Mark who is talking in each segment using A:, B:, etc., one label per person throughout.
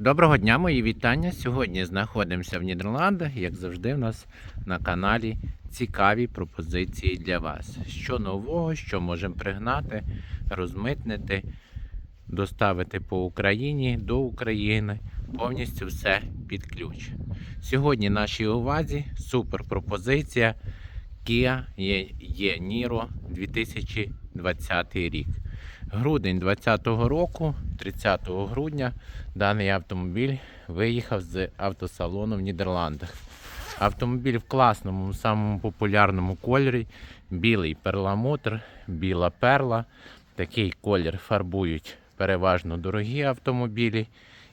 A: Доброго дня, мої вітання. Сьогодні знаходимося в Нідерландах, як завжди, у нас на каналі цікаві пропозиції для вас. Що нового, що можемо пригнати, розмитнити, доставити по Україні до України. Повністю все під ключ. Сьогодні нашій увазі супер пропозиція Kia Niro 2020 рік. Грудень 2020 року, 30 грудня, даний автомобіль виїхав з автосалону в Нідерландах. Автомобіль в класному, самому популярному кольорі. Білий перламутр, біла перла. Такий колір фарбують переважно дорогі автомобілі.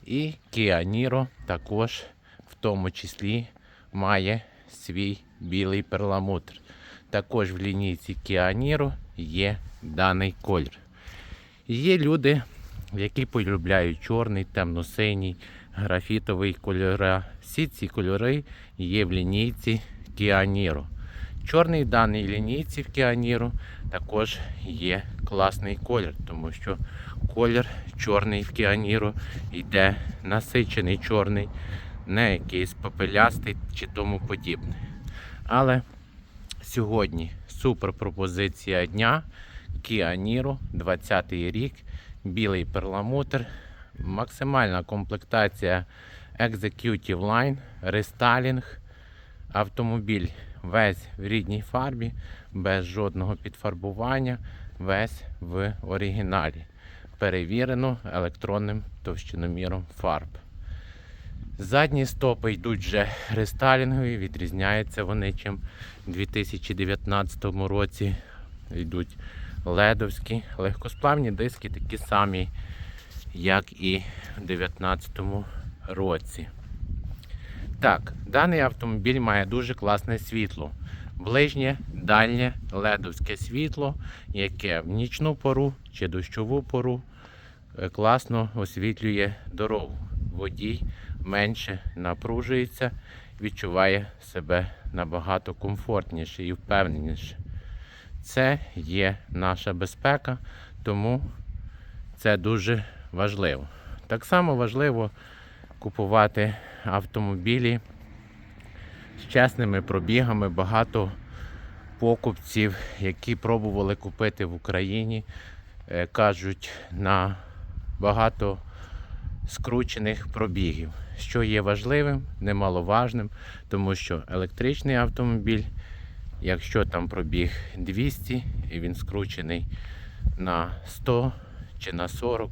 A: І Kia Niro також в тому числі має свій білий перламутр. Також в лінійці Kia Niro є даний колір. Є люди, які полюбляють чорний, темно-синій, графітовий кольора. Всі ці кольори є в лінійці Niro. Чорний в даній лінійці в Niro також є класний колір, тому що колір чорний в Niro йде насичений чорний, не якийсь попелястий чи тому подібне. Але сьогодні супер пропозиція дня. Kia Niro, 20 рік, білий перламутр, максимальна комплектація Executive Line, рестайлінг, автомобіль весь в рідній фарбі, без жодного підфарбування, весь в оригіналі. Перевірено електронним товщиноміром фарб. Задні стопи йдуть вже рестайлінгові, відрізняються вони чим у 2019 році йдуть ледовські, легкосплавні диски такі самі, як і в 2019 році. Так, даний автомобіль має дуже класне світло. Ближнє, дальнє ледовське світло, яке в нічну пору чи дощову пору е, класно освітлює дорогу. Водій менше напружується, відчуває себе набагато комфортніше і впевненіше. Це є наша безпека, тому це дуже важливо. Так само важливо купувати автомобілі з чесними пробігами. Багато покупців, які пробували купити в Україні, е, кажуть на багато скручених пробігів, що є важливим, немаловажним, тому що електричний автомобіль Якщо там пробіг 200 і він скручений на 100 чи на 40,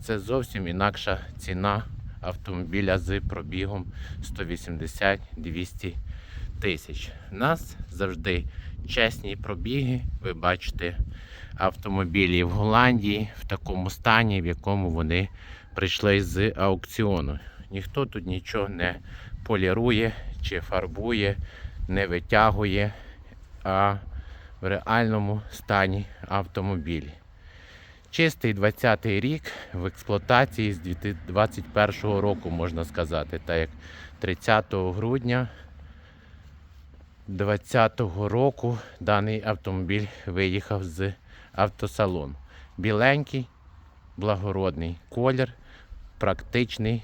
A: це зовсім інакша ціна автомобіля з пробігом 180-200 тисяч. У нас завжди чесні пробіги. Ви бачите автомобілі в Голландії в такому стані, в якому вони прийшли з аукціону. Ніхто тут нічого не полірує чи фарбує, не витягує а в реальному стані автомобілі. Чистий 20-й рік в експлуатації з 2021 року, можна сказати, так як 30 грудня 2020 року даний автомобіль виїхав з автосалону. Біленький, благородний колір, практичний,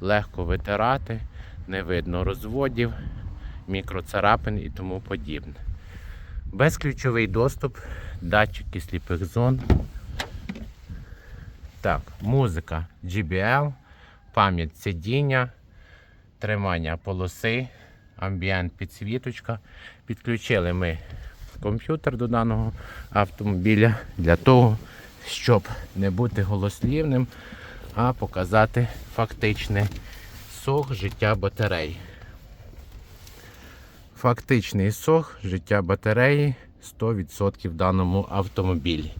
A: легко витирати, не видно розводів, мікроцарапин і тому подібне. Безключовий доступ, датчики сліпих зон. Так, музика GBL, пам'ять сидіння, тримання полоси, амбієнт підсвіточка. Підключили ми комп'ютер до даного автомобіля для того, щоб не бути голослівним, а показати фактичний сох життя батареї. Фактичний сох життя батареї 100% в даному автомобілі.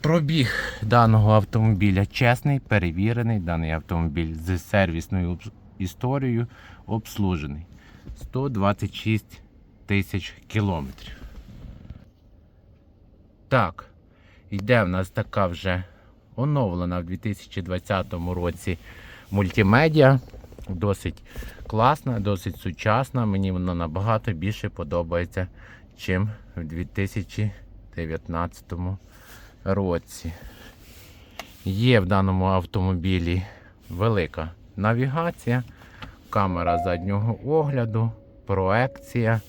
A: Пробіг даного автомобіля чесний, перевірений. Даний автомобіль з сервісною історією обслужений. 126 тисяч кілометрів. Так, йде в нас така вже оновлена в 2020 році мультимедіа. Досить класна, досить сучасна. Мені вона набагато більше подобається, чим в 2019 році. Є в даному автомобілі велика навігація, камера заднього огляду, проекція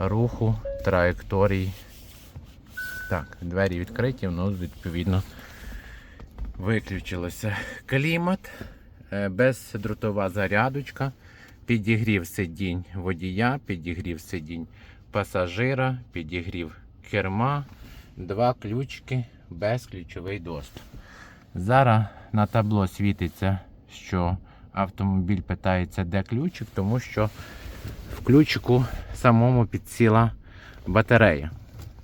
A: руху, траєкторії. Так, двері відкриті, воно відповідно виключилося. Клімат, бездротова зарядочка, підігрів сидінь водія, підігрів сидінь пасажира, підігрів керма, два ключики, безключовий доступ. Зараз на табло світиться, що автомобіль питається, де ключик, тому що в ключику самому підсіла батарея.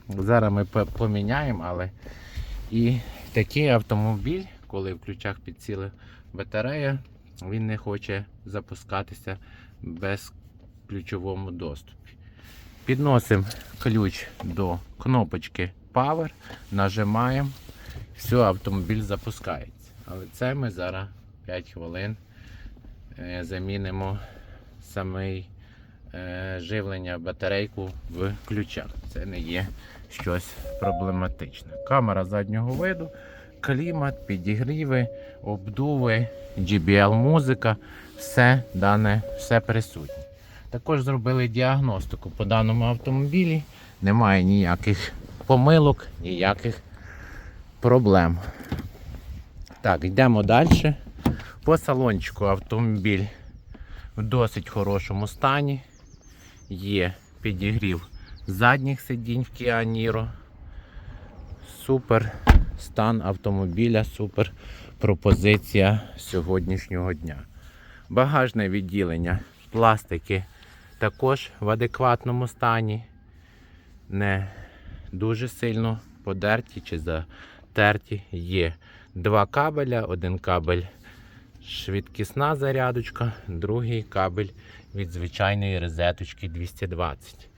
A: Зараз ми поміняємо, але і такий автомобіль, коли в ключах підсіла батарея, він не хоче запускатися без ключовому доступі. Підносимо ключ до кнопочки Power, нажимаємо, все, автомобіль запускається. Але це ми зараз 5 хвилин е, замінимо самий е, живлення батарейку в ключах. Це не є щось проблематичне. Камера заднього виду, клімат, підігріви, обдуви, JBL музика, все дане, все присутнє. Також зробили діагностику по даному автомобілі. Немає ніяких помилок, ніяких проблем. Так, йдемо далі. По салончику автомобіль в досить хорошому стані. Є підігрів задніх сидінь в Kia Niro. Супер стан автомобіля, супер пропозиція сьогоднішнього дня. Багажне відділення пластики також в адекватному стані. Не дуже сильно подерті чи затерті. Є два кабеля, один кабель швидкісна зарядочка, другий кабель від звичайної розеточки 220.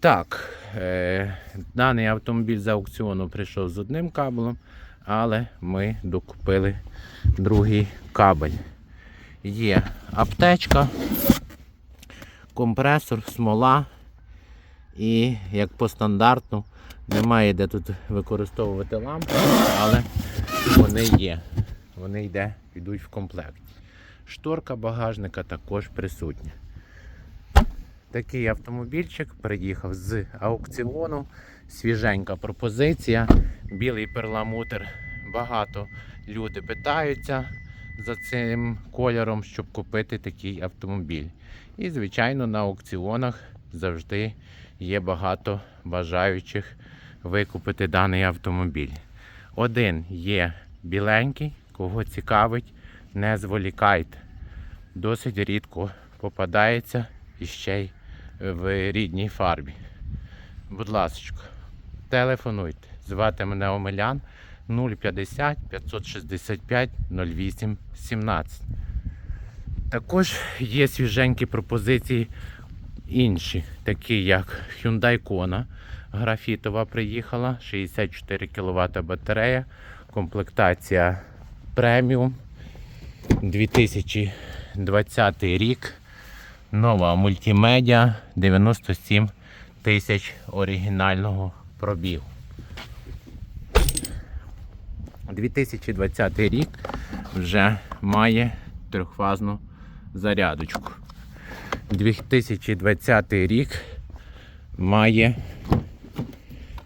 A: Так, е, даний автомобіль з аукціону прийшов з одним кабелем, але ми докупили другий кабель. Є аптечка, компресор, смола. І як по стандарту, немає де тут використовувати лампи, але вони є. Вони йде, йдуть в комплекті. Шторка багажника також присутня. Такий автомобільчик приїхав з аукціону. Свіженька пропозиція. Білий перламутр. Багато люди питаються за цим кольором, щоб купити такий автомобіль. І, звичайно, на аукціонах завжди є багато бажаючих викупити даний автомобіль. Один є біленький, кого цікавить, не зволікайте. Досить рідко попадається і ще й в рідній фарбі. Будь ласка, телефонуйте. Звати мене Омелян 050 565 08 17. Також є свіженькі пропозиції інші, такі як Hyundai Kona. Графітова приїхала, 64 кВт батарея, комплектація преміум 2020 рік. Нова мультимедіа 97 тисяч оригінального пробігу. 2020 рік вже має трьохфазну зарядочку. 2020 рік має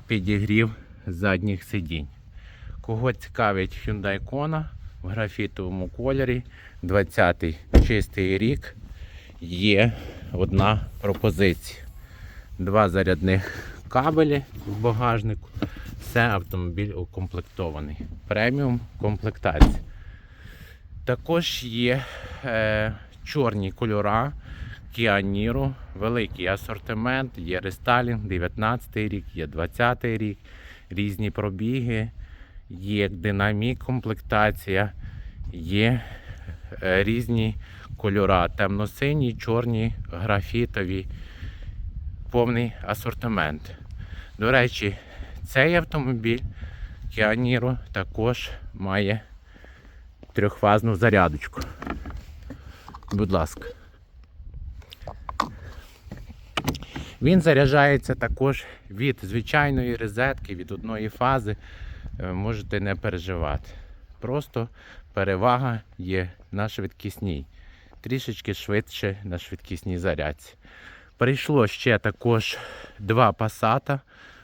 A: підігрів задніх сидінь. Кого цікавить Hyundai Kona в графітовому кольорі, 20-й чистий рік є одна пропозиція. Два зарядних кабелі в багажнику. Все автомобіль укомплектований. Преміум комплектація. Також є е, чорні кольора Kia Niro, великий асортимент, є рестайлінг 19 рік, є 20 рік, різні пробіги, є динамік комплектація, є е, різні кольора, темно-сині, чорні, графітові, повний асортимент. До речі, цей автомобіль Kia Niro також має трьохфазну зарядочку. Будь ласка. Він заряджається також від звичайної розетки, від одної фази. Е, Можете не переживати. Просто перевага є на швидкісній. Трішечки швидше на швидкісній зарядці. Прийшло ще також два пасата.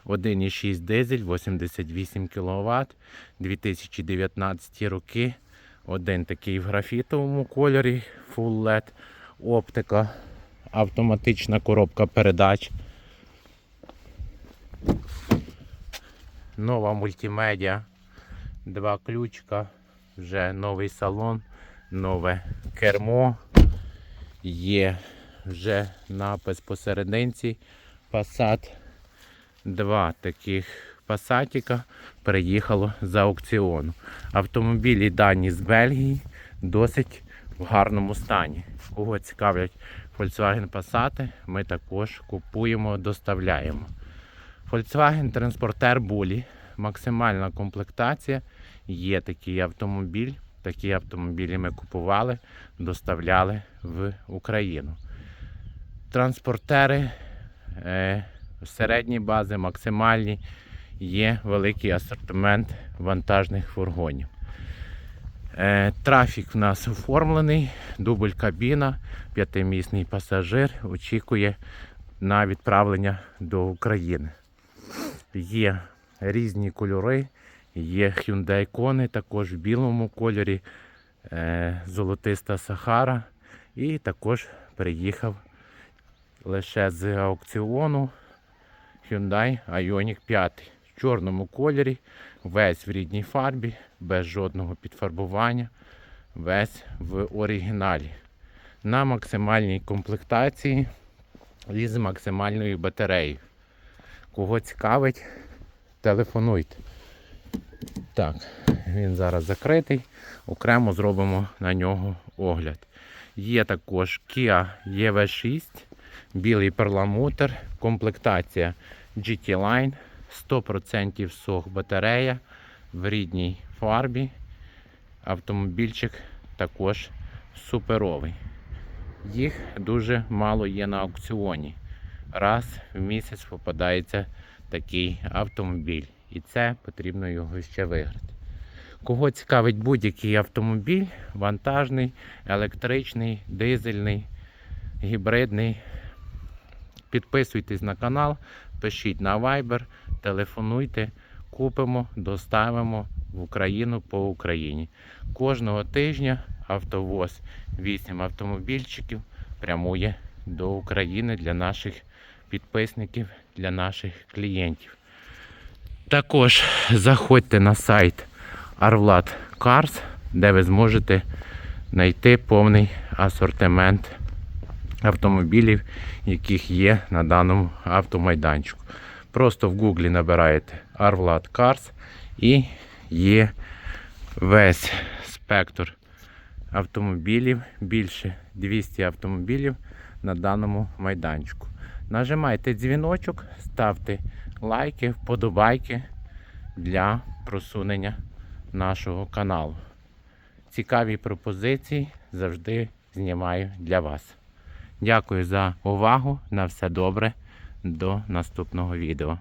A: 1,6 дизель, 88 кВт, 2019 роки. Один такий в графітовому кольорі, Full LED, оптика, автоматична коробка передач. Нова мультимедіа, два ключка, вже новий салон, нове кермо. Є вже напис посерединці Passat. Два таких пасатіка приїхало з аукціону. Автомобілі дані з Бельгії досить в гарному стані. Кого цікавлять Volkswagen Passat, ми також купуємо, доставляємо. Volkswagen Transporter Bully. Максимальна комплектація. Є такий автомобіль. Такі автомобілі ми купували, доставляли в Україну. Транспортери е, середні бази, максимальні. Є великий асортимент вантажних фургонів. Е, трафік в нас оформлений, дубль кабіна, п'ятимісний пасажир очікує на відправлення до України. Є різні кольори, є Hyundai Kona, також в білому кольорі, золотиста Сахара. І також приїхав лише з аукціону Hyundai Ioniq 5 в чорному кольорі, весь в рідній фарбі, без жодного підфарбування, весь в оригіналі. На максимальній комплектації і з максимальною батареєю. Кого цікавить, телефонуйте. Так, він зараз закритий. Окремо зробимо на нього огляд. Є також Kia EV6, білий перламутр, комплектація GT Line, 100% сох батарея в рідній фарбі. Автомобільчик також суперовий. Їх дуже мало є на аукціоні. Раз в місяць попадається такий автомобіль. І це потрібно його ще виграти. Кого цікавить будь-який автомобіль, вантажний, електричний, дизельний, гібридний, підписуйтесь на канал, пишіть на Viber, телефонуйте, купимо, доставимо в Україну по Україні. Кожного тижня автовоз 8 автомобільчиків прямує до України для наших підписників, для наших клієнтів. Також заходьте на сайт Arvlad Cars, де ви зможете знайти повний асортимент автомобілів, яких є на даному автомайданчику. Просто в Гуглі набираєте Arvlad Cars і є весь спектр автомобілів, більше 200 автомобілів на даному майданчику. Нажимайте дзвіночок, ставте лайки, вподобайки для просунення нашого каналу. Цікаві пропозиції завжди знімаю для вас. Дякую за увагу. На все добре. До наступного відео.